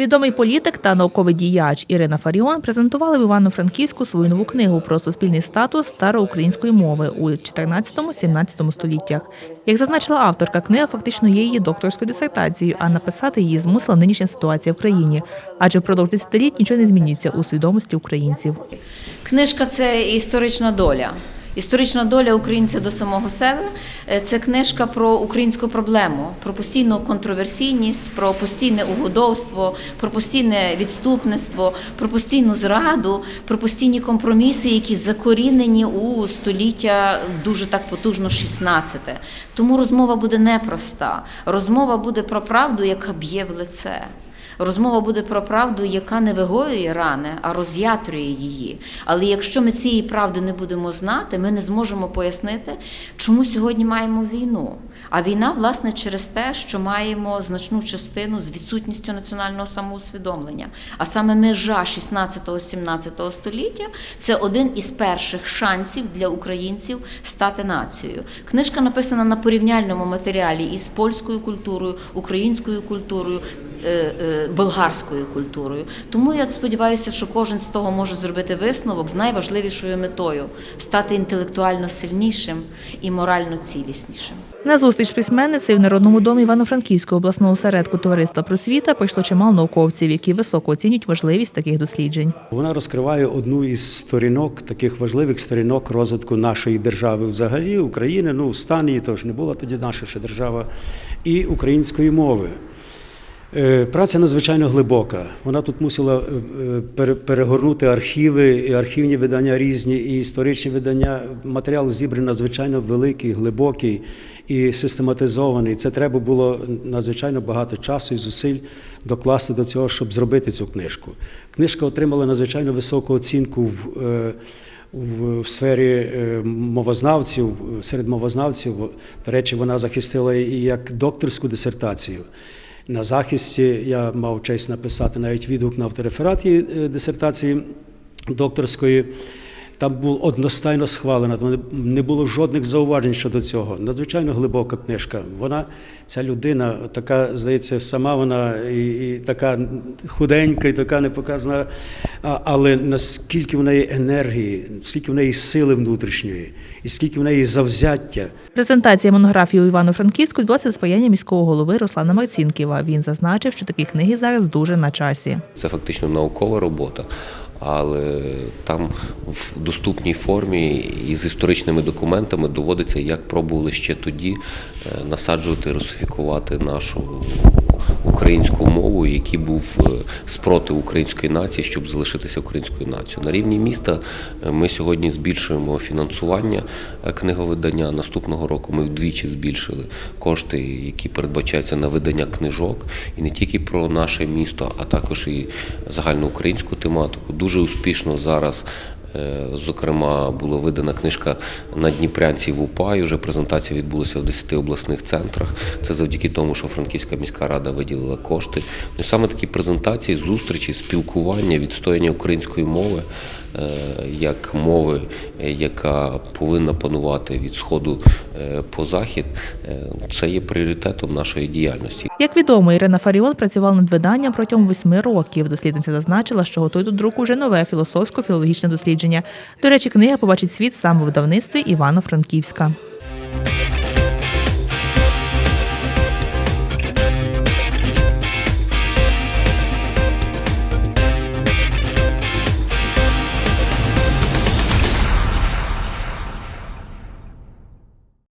Відомий політик та науковий діяч Ірина Фаріон презентували в Івано-Франківську свою нову книгу про суспільний статус староукраїнської мови у 14-17 століттях. Як зазначила авторка, книга фактично є її докторською дисертацією, а написати її змусила нинішня ситуація в країні, адже впродовж десятиліть нічого не змінюється у свідомості українців. Книжка це історична доля. Історична доля українця до самого себе Е, це книжка про українську проблему, про постійну контроверсійність, про постійне угодовство, про постійне відступництво, про постійну зраду, про постійні компроміси, які закорінені у століття дуже так потужно 16-те. Тому розмова буде непроста. Розмова буде про правду, яка б'є в лице. Розмова буде про правду, яка не вигоює рани, а роз'ятрює її. Але якщо ми цієї правди не будемо знати, ми не зможемо пояснити, чому сьогодні маємо війну. А війна, власне, через те, що маємо значну частину з відсутністю національного самоусвідомлення. А саме межа 16-17 століття це один із перших шансів для українців стати нацією. Книжка написана на порівняльному матеріалі із польською культурою, українською культурою. Е, е, Болгарською культурою, тому я сподіваюся, що кожен з того може зробити висновок з найважливішою метою стати інтелектуально сильнішим і морально ціліснішим. На зустріч з письменницею в Народному домі Івано-Франківського обласного осередку товариства просвіта прийшло чимало науковців, які високо оцінюють важливість таких досліджень. Вона розкриває одну із сторінок, таких важливих сторінок розвитку нашої держави взагалі, України, ну стан її теж не була тоді наша ще держава, і української мови. Е, Праця надзвичайно глибока. Вона тут мусила е, е, перегорнути архіви, і архівні видання різні, і історичні видання. Матеріал зібраний надзвичайно великий, глибокий і систематизований. Це треба було надзвичайно багато часу і зусиль докласти до цього, щоб зробити цю книжку. Книжка отримала надзвичайно високу оцінку в. в сфері мовознавців, серед мовознавців, до речі, вона захистила і як докторську дисертацію. На захисті я мав честь написати навіть відгук на автореферат е, дисертації докторської. Там був одностайно схвалена, там не було жодних зауважень щодо цього. Надзвичайно глибока книжка. Вона, ця людина, така, здається, сама вона і, і така худенька, і така непоказана, а, але наскільки в неї енергії, скільки в неї сили внутрішньої, і скільки в неї завзяття. Презентація монографії у Івано-Франківську відбулася за сприяння міського голови Руслана Марцінківа. Він зазначив, що такі книги зараз дуже на часі. Це фактично наукова робота, але там в доступній формі і з історичними документами доводиться, як пробували ще тоді е, насаджувати, русифікувати нашу українську мову, який був е, спротив української нації, щоб залишитися українською нацією. На рівні міста е, ми сьогодні збільшуємо фінансування е, книговидання. Наступного року ми вдвічі збільшили кошти, які передбачаються на видання книжок, і не тільки про наше місто, а також і загальноукраїнську тематику. Дуже успішно зараз. Е, Зокрема, була видана книжка на Дніпрянці в УПА, вже презентація відбулася в 10 обласних центрах. Це завдяки тому, що Франківська міська рада виділила кошти. Ну саме такі презентації, зустрічі, спілкування, відстояння української мови як мови, е, яка повинна панувати від сходу е, по захід, е, це є пріоритетом нашої діяльності. Як відомо, Ірина Фаріон працювала над виданням протягом восьми років. Дослідниця зазначила, що готує до друку вже нове філософсько-філологічне дослідження. До речі, книга побачить світ саме в видавництві Івано-Франківська.